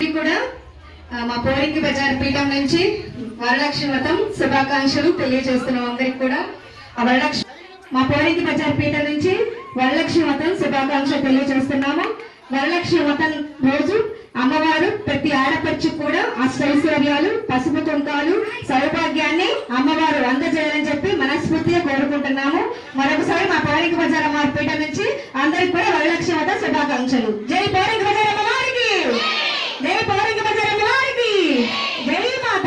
కూడా మా పోరింగి బజార్ పీఠం నుంచి వరలక్ష్మి వ్రతం శుభాకాంక్షలు తెలియజేస్తున్నాం అందరికి కూడా. ఆ వరలక్ష్మి మా పోరింగి బజార్ పీఠం నుంచి వరలక్ష్మి వ్రతం శుభాకాంక్షలు తెలియజేస్తున్నాము. వరలక్ష్మి వ్రతం రోజు అమ్మవారు ప్రతి ఆడపడుచు కూడా అష్టైశ్వర్యాలు పసుపు కుంకాలు సౌభాగ్యాన్ని అమ్మవారు అందజేయాలని చెప్పి మనస్ఫూర్తిగా కోరుకుంటున్నాము. మరొకసారి మా పోరింగి బజార్ అమ్మవారి పీఠం నుంచి అందరికి కూడా వరలక్ష్మి వ్రతం శుభాకాంక్షలు. జై పోరింగి బజార్ అమ్మవారికి జై పౌరంగ బజారం వారికి జై మాత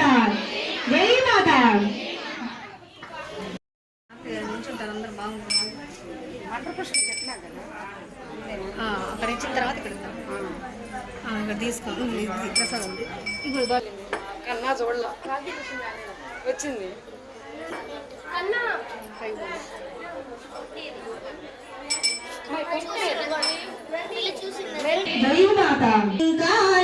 జై మాత ఆ, అక్కడ ఇచ్చిన తర్వాత ఇక్కడ ఇక్కడ తీసుకో. ప్రసాదం ఇప్పుడు కన్నా చూడలా. వచ్చింది. జై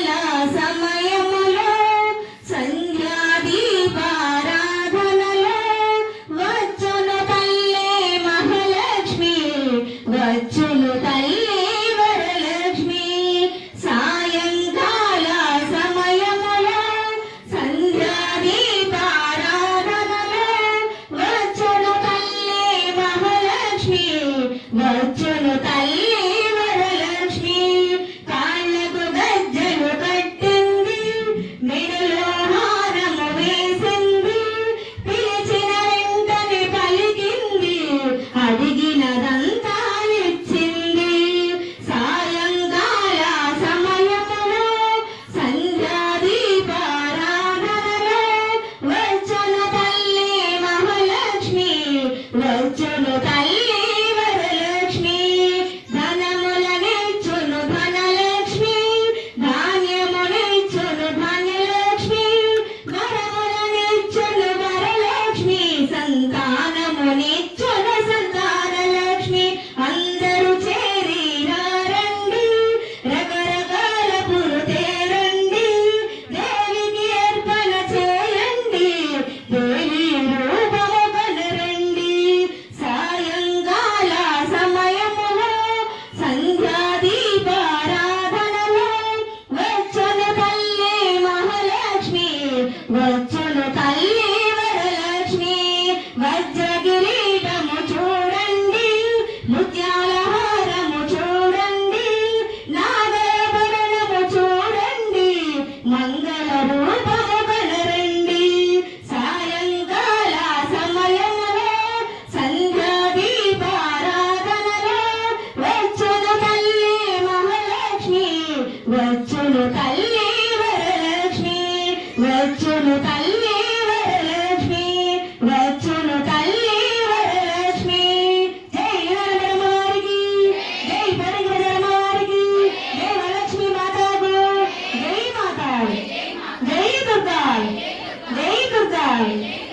వచ్చును వచ్చును తల్లి వరలక్ష్మి. వజ్రగిరీటము చూడండి ముత్యాల హారము చూడండి నాగభరణము చూడండి మంగళ రూపము కనరండి. సాయంకాల సమయంలో సంధ్యా దీపారాధనలో వచ్చును తల్లి మహాలక్ష్మి. వచ్చును తల్లి Amen.